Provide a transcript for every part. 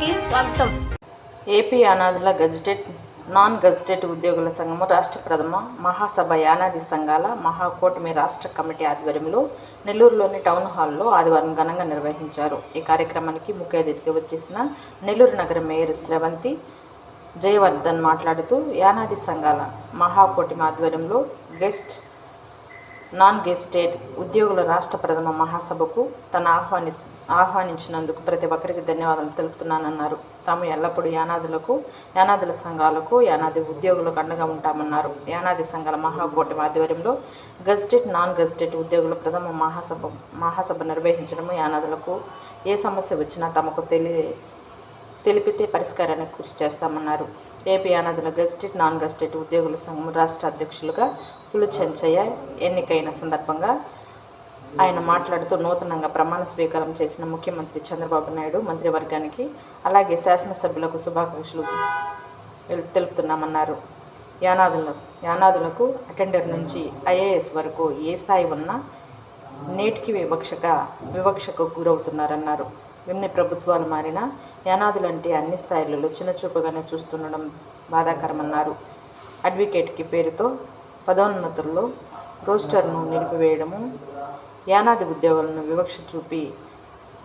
కి స్వాగతం. ఏపీ అనాథుల గజెటెడ్ నాన్ గజెటెడ్ ఉద్యోగుల సంఘము రాష్ట్ర ప్రథమ మహాసభ యానాది సంఘాల మహాకూటమి రాష్ట్ర కమిటీ ఆధ్వర్యంలో నెల్లూరులోని టౌన్ హాల్లో ఆదివారం ఘనంగా నిర్వహించారు. ఈ కార్యక్రమానికి ముఖ్య అతిథిగా వచ్చేసిన నెల్లూరు నగర మేయర్ శ్రవంతి జయవర్ధన్ మాట్లాడుతూ యానాది సంఘాల మహాకూటమి ఆధ్వర్యంలో గెస్ట్ నాన్ గెస్టెడ్ ఉద్యోగుల రాష్ట్ర ప్రథమ మహాసభకు తన ఆహ్వాని ఆహ్వానించినందుకు ప్రతి ఒక్కరికి ధన్యవాదాలు తెలుపుతున్నానన్నారు. తాము ఎల్లప్పుడూ యానాదులకు యానాదుల సంఘాలకు యానాది ఉద్యోగులకు అండగా ఉంటామన్నారు. యానాది సంఘాల మహాకూటమి ఆధ్వర్యంలో గెజిటెడ్ నాన్ గెజిటెడ్ ఉద్యోగుల ప్రథమ మహాసభ మహాసభ నిర్వహించడము యానాదులకు ఏ సమస్య వచ్చినా తమకు తెలి తెలిపితే పరిష్కారానికి కృషి చేస్తామన్నారు. ఏపీ యానాదుల గెజిటెడ్ నాన్ గెజిటెడ్ ఉద్యోగుల సంఘం రాష్ట్ర అధ్యక్షులుగా పులుచెంచయ్య ఎన్నికైన సందర్భంగా ఆయన మాట్లాడుతూ నూతనంగా ప్రమాణ స్వీకారం చేసిన ముఖ్యమంత్రి చంద్రబాబు నాయుడు మంత్రివర్గానికి అలాగే శాసనసభ్యులకు శుభాకాంక్షలు తెలుపుతున్నామన్నారు. యానాదుల యానాదులకు అటెండర్ నుంచి ఐఏఎస్ వరకు ఏ స్థాయి ఉన్నా నేటికి వివక్షక వివక్షకు గురవుతున్నారన్నారు. ఎన్ని ప్రభుత్వాలు మారినా యానాదులంటే అన్ని స్థాయిలలో చిన్నచూపుగానే చూస్తుండడం బాధాకరమన్నారు. అడ్వకేట్కి పేరుతో పదోన్నతుల్లో రోస్టర్ను నిలిపివేయడము యానాది ఉద్యోగులను వివక్ష చూపి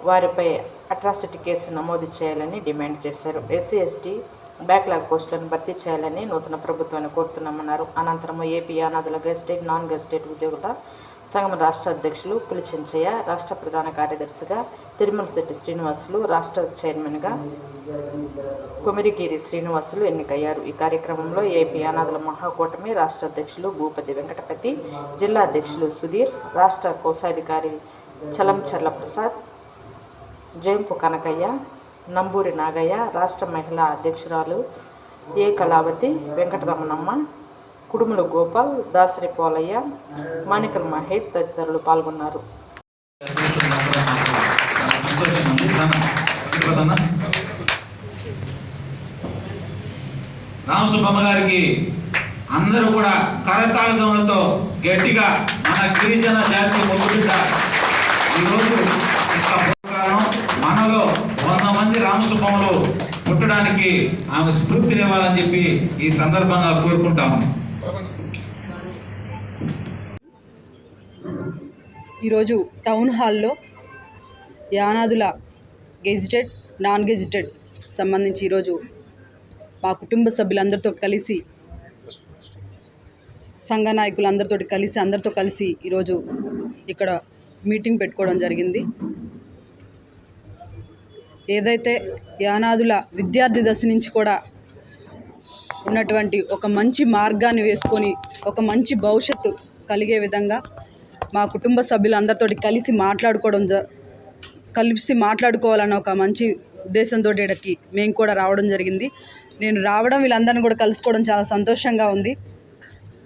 వారిపై అట్రాసిటీ కేసు నమోదు చేయాలని డిమాండ్ చేశారు. ఎస్సీ ఎస్టీ బ్యాక్లాగ్ పోస్టులను భర్తీ చేయాలని నూతన ప్రభుత్వాన్ని కోరుతున్నామన్నారు. అనంతరం ఏపీ యానాదుల గెస్టేట్ నాన్ గెస్టేట్ ఉద్యోగుల సంఘం రాష్ట్ర అధ్యక్షులు పులిచెంచయ్య రాష్ట్ర ప్రధాన కార్యదర్శిగా తిరుమల శెట్టి శ్రీనివాసులు రాష్ట్ర చైర్మన్గా కొమిరిగిరి శ్రీనివాసులు ఎన్నికయ్యారు. ఈ కార్యక్రమంలో ఏపీ అనాథుల మహాకూటమి రాష్ట్ర అధ్యక్షులు భూపతి వెంకటపతి జిల్లా అధ్యక్షులు సుధీర్ రాష్ట్ర కోశాధికారి చలంచర్ల ప్రసాద్ జయంపు కనకయ్య నంబూరి నాగయ్య రాష్ట్ర మహిళా అధ్యక్షురాలు ఏ కళావతి వెంకటరమణమ్మ కుడుముల గోపాల్ దాసరి పోలయ్య మాణికల్ మహేష్ తదితరులు పాల్గొన్నారు. రామసుబ్బమ్మ గారికి అందరూ కూడా కరతాళతో గట్టిగా మన గిరిజన జాతి మొదలుపెట్ట ఈరోజు మనలో వంద మంది రామసుబ్బమ్మలు పుట్టడానికి ఆమె స్ఫూర్తినివ్వాలని చెప్పి ఈ సందర్భంగా కోరుకుంటాము ఈరోజు టౌన్ హాల్లో యానాదుల గెజిటెడ్ నాన్ గెజిటెడ్ సంబంధించి ఈరోజు మా కుటుంబ సభ్యులందరితో కలిసి సంఘ నాయకులందరితో కలిసి అందరితో కలిసి ఈరోజు ఇక్కడ మీటింగ్ పెట్టుకోవడం జరిగింది. ఏదైతే యానాదుల విద్యార్థి దశ నుంచి కూడా ఉన్నటువంటి ఒక మంచి మార్గాన్ని వేసుకొని ఒక మంచి భవిష్యత్తు కలిగే విధంగా మా కుటుంబ సభ్యులందరితో కలిసి మాట్లాడుకోవడం కలిసి మాట్లాడుకోవాలన్న ఒక మంచి ఉద్దేశంతో ఇక్కడికి మేము కూడా రావడం జరిగింది. నేను రావడం వీళ్ళందరిని కూడా కలుసుకోవడం చాలా సంతోషంగా ఉంది.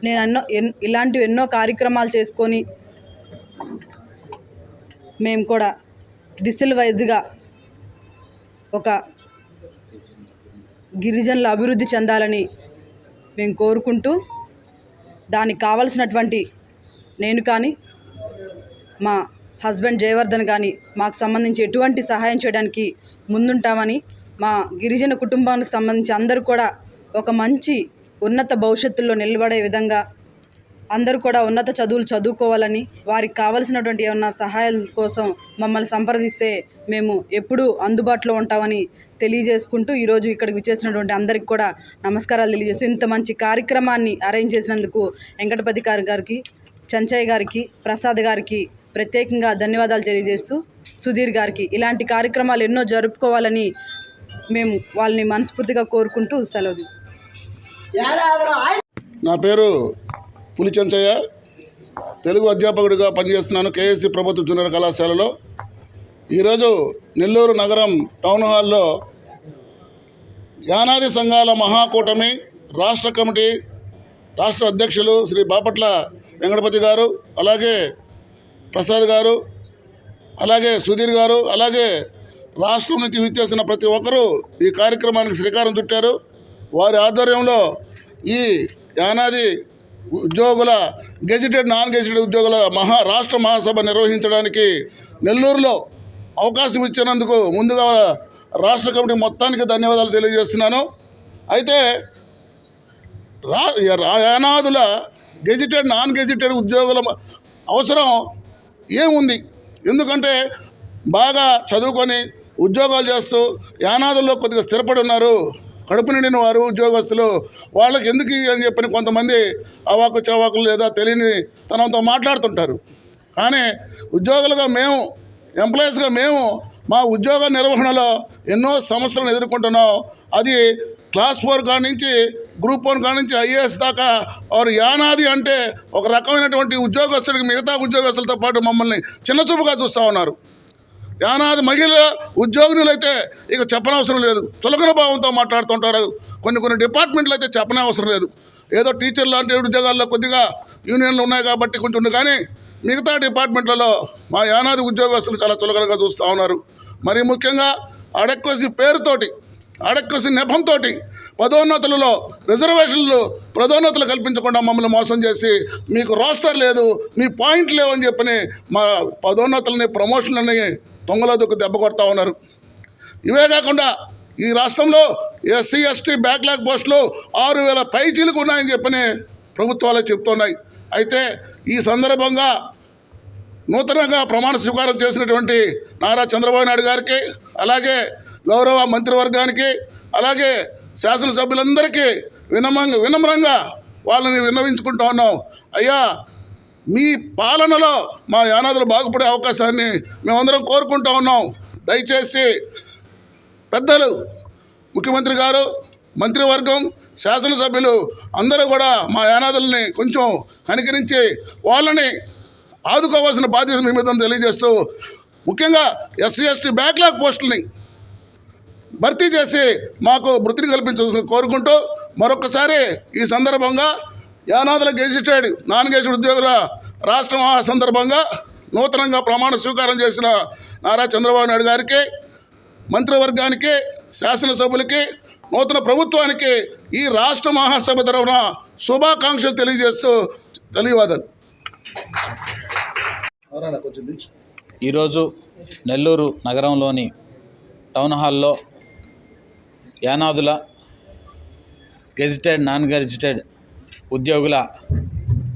నేను ఎన్నో ఎన్ ఇలాంటివి ఎన్నో కార్యక్రమాలు చేసుకొని మేము కూడా దిశల వైద్యుగా ఒక గిరిజనులు అభివృద్ధి చెందాలని మేము కోరుకుంటూ దానికి కావలసినటువంటి నేను కానీ మా హస్బెండ్ జయవర్ధన్ కానీ మాకు సంబంధించి ఎటువంటి సహాయం చేయడానికి ముందుంటామని మా గిరిజన కుటుంబానికి సంబంధించి అందరూ కూడా ఒక మంచి ఉన్నత భవిష్యత్తులో నిలబడే విధంగా అందరూ కూడా ఉన్నత చదువులు చదువుకోవాలని వారికి కావలసినటువంటి ఏమన్నా సహాయం కోసం మమ్మల్ని సంప్రదిస్తే మేము ఎప్పుడూ అందుబాటులో ఉంటామని తెలియజేసుకుంటూ ఈరోజు ఇక్కడికి విచ్చేసినటువంటి అందరికి కూడా నమస్కారాలు తెలియజేస్తూ ఇంత మంచి కార్యక్రమాన్ని అరేంజ్ చేసినందుకు వెంకటపతి గారి గారికి చంచయ్య గారికి ప్రసాద్ గారికి ప్రత్యేకంగా ధన్యవాదాలు తెలియజేస్తూ సుధీర్ గారికి ఇలాంటి కార్యక్రమాలు ఎన్నో జరుపుకోవాలని మేము వాళ్ళని మనస్ఫూర్తిగా కోరుకుంటూ సెలవు నా పేరు పులిచెంచయ్య తెలుగు అధ్యాపకుడిగా పనిచేస్తున్నాను కేఎస్సి ప్రభుత్వ జూనియర్ కళాశాలలో. ఈరోజు నెల్లూరు నగరం టౌన్ హాల్లో యానాది సంఘాల మహాకూటమి రాష్ట్ర కమిటీ రాష్ట్ర అధ్యక్షులు శ్రీ బాపట్ల వెంకటపతి గారు అలాగే ప్రసాద్ గారు అలాగే సుధీర్ గారు అలాగే రాష్ట్రం నుంచి విచ్చేసిన ప్రతి ఒక్కరూ ఈ కార్యక్రమానికి శ్రీకారం చుట్టారు. వారి ఆధ్వర్యంలో ఈ యానాది ఉద్యోగుల గెజిటెడ్ నాన్ గెజిటెడ్ ఉద్యోగుల మహా రాష్ట్ర మహాసభ నిర్వహించడానికి నెల్లూరులో అవకాశం ఇచ్చినందుకు ముందుగా రాష్ట్ర కమిటీ మొత్తానికి ధన్యవాదాలు తెలియజేస్తున్నాను. అయితే రా రా- యానాదుల గెజిటెడ్ నాన్ గెజిటెడ్ ఉద్యోగుల అవసరం ఏముంది? ఎందుకంటే బాగా చదువుకొని ఉద్యోగాలు చేస్తూ యానాదుల్లో కొద్దిగా స్థిరపడి ఉన్నారు. కడుపు నిండిన వారు ఉద్యోగస్తులు వాళ్ళకి ఎందుకు అని చెప్పని కొంతమంది అవాకు చవాకులు లేదా తెలియని తనంతో మాట్లాడుతుంటారు. కానీ ఉద్యోగులుగా మేము ఎంప్లాయీస్గా మేము మా ఉద్యోగ నిర్వహణలో ఎన్నో సమస్యలను ఎదుర్కొంటున్నాం. అది క్లాస్ ఫోర్ కాడి నుంచి గ్రూప్ వన్ కాడి నుంచి ఐఏఎస్ దాకా వారు యానాది అంటే ఒక రకమైనటువంటి ఉద్యోగస్తుడికి మిగతా ఉద్యోగస్తులతో పాటు మమ్మల్ని చిన్నచూపుగా చూస్తూ ఉన్నారు. యానాది మహిళ ఉద్యోగినులైతే ఇక చెప్పనవసరం లేదు. చులకన భావంతో మాట్లాడుతుంటారు. కొన్ని కొన్ని డిపార్ట్మెంట్లు అయితే చెప్పనవసరం లేదు. ఏదో టీచర్ లాంటి ఉద్యోగాల్లో కొద్దిగా యూనియన్లు ఉన్నాయి కాబట్టి కొంచెం కానీ మిగతా డిపార్ట్మెంట్లలో మా యానాది ఉద్యోగస్తులు చాలా చులకనగా చూస్తూ ఉన్నారు. మరి ముఖ్యంగా అడక్వసి పేరుతోటి అడక్వసి నెపంతో పదోన్నతులలో రిజర్వేషన్లు పదోన్నతులు కల్పించకుండా మమ్మల్ని మోసం చేసి మీకు రోస్టర్ లేదు మీ పాయింట్ లేవని చెప్పని మా పదోన్నతులని ప్రమోషన్లని దొంగల దొక్కు దెబ్బ కొడతా ఉన్నారు. ఇవే కాకుండా ఈ రాష్ట్రంలో ఎస్సీ ఎస్టీ బ్యాక్లాగ్ పోస్టులు ఆరు వేల పైచీలకు ఉన్నాయని చెప్పని ప్రభుత్వాలు చెప్తున్నాయి. అయితే ఈ సందర్భంగా నూతనంగా ప్రమాణ స్వీకారం చేసినటువంటి నారా చంద్రబాబు నాయుడు గారికి అలాగే గౌరవ మంత్రివర్గానికి అలాగే శాసనసభ్యులందరికీ వినమంగా వినమ్రంగా వాళ్ళని విన్నవించుకుంటా ఉన్నాం. అయ్యా మీ పాలనలో మా యానాదులు బాగుపడే అవకాశాన్ని మేమందరం కోరుకుంటా ఉన్నాం. దయచేసి పెద్దలు ముఖ్యమంత్రి గారు మంత్రివర్గం శాసనసభ్యులు అందరూ కూడా మా యానాదుల్ని కొంచెం కనికరించి వాళ్ళని ఆదుకోవాల్సిన బాధ్యత మీ మీద తెలియజేస్తూ ముఖ్యంగా ఎస్సీ ఎస్టీ బ్యాక్లాగ్ పోస్టుల్ని భర్తీ చేసి మాకు వృత్తిని కల్పించవలసిన కోరుకుంటూ మరొకసారి ఈ సందర్భంగా యానాదుల గెజిటెడ్ నాన్ గెజిటెడ్ ఉద్యోగుల రాష్ట్ర మహా సందర్భంగా నూతనంగా ప్రమాణ స్వీకారం చేసిన నారా చంద్రబాబు నాయుడు గారికి మంత్రివర్గానికి శాసనసభ్యులకి నూతన ప్రభుత్వానికి ఈ రాష్ట్ర మహాసభ తరఫున శుభాకాంక్షలు తెలియజేస్తూ ధన్యవాదాలు. ఈరోజు నెల్లూరు నగరంలోని టౌన్ హాల్లో యానాదుల గెజిటెడ్ నాన్ గెజిటెడ్ ఉద్యోగుల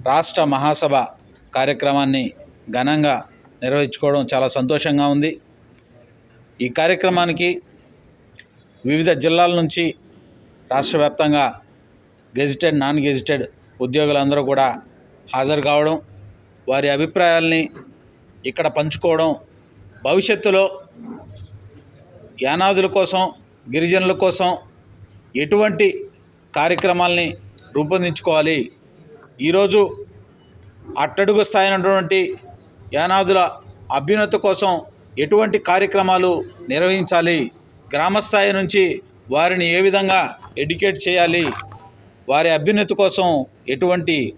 రాష్ట్ర మహాసభ కార్యక్రమాన్ని ఘనంగా నిర్వహించుకోవడం చాలా సంతోషంగా ఉంది. ఈ కార్యక్రమానికి వివిధ జిల్లాల నుంచి రాష్ట్ర వ్యాప్తంగా గెజిటెడ్ నాన్ గెజిటెడ్ ఉద్యోగులందరూ కూడా హాజరు కావడం వారి అభిప్రాయాల్ని ఇక్కడ పంచుకోవడం భవిష్యత్తులో యానాదుల కోసం గిరిజనుల కోసం ఎటువంటి కార్యక్రమాల్ని రూపొందించుకోవాలి. ఈరోజు అట్టడుగు స్థాయినటువంటి యానాదుల అభ్యున్నతి కోసం ఎటువంటి కార్యక్రమాలు నిర్వహించాలి? గ్రామ స్థాయి నుంచి వారిని ఏ విధంగా ఎడ్యుకేట్ చేయాలి? వారి అభ్యున్నతి కోసం ఎటువంటి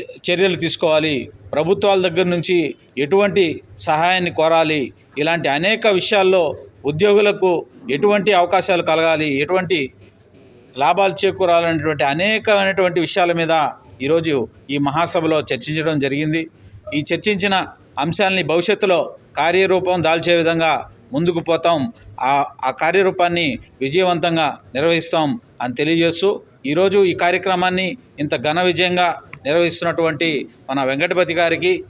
చ- చర్యలు తీసుకోవాలి? ప్రభుత్వాల దగ్గర నుంచి ఎటువంటి సహాయాన్ని కోరాలి? ఇలాంటి అనేక విషయాల్లో ఉద్యోగులకు ఎటువంటి అవకాశాలు కలగాలి? ఎటువంటి లాభాలు చేకూరాలనేటువంటి అనేకమైనటువంటి విషయాల మీద ఈరోజు ఈ మహాసభలో చర్చించడం జరిగింది. ఈ చర్చించిన అంశాలని భవిష్యత్తులో కార్యరూపం దాల్చే విధంగా ముందుకు పోతాం. ఆ ఆ కార్యరూపాన్ని విజయవంతంగా నిర్వహిస్తాం అని తెలియజేస్తూ ఈరోజు ఈ కార్యక్రమాన్ని ఇంత ఘన విజయంగా నిర్వహిస్తున్నటువంటి మన వెంకటపతి గారికి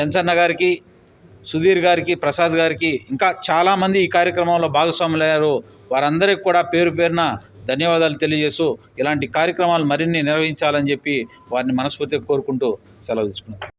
చెంచన్న గారికి సుధీర్ గారికి ప్రసాద్ గారికి ఇంకా చాలామంది ఈ కార్యక్రమంలో భాగస్వాములయ్యారు. వారందరికీ కూడా పేరు పేరున ధన్యవాదాలు తెలియజేస్తూ ఇలాంటి కార్యక్రమాలు మరిన్ని నిర్వహించాలని చెప్పి వారిని మనస్ఫూర్తిగా కోరుకుంటూ సెలవు తీసుకున్నాను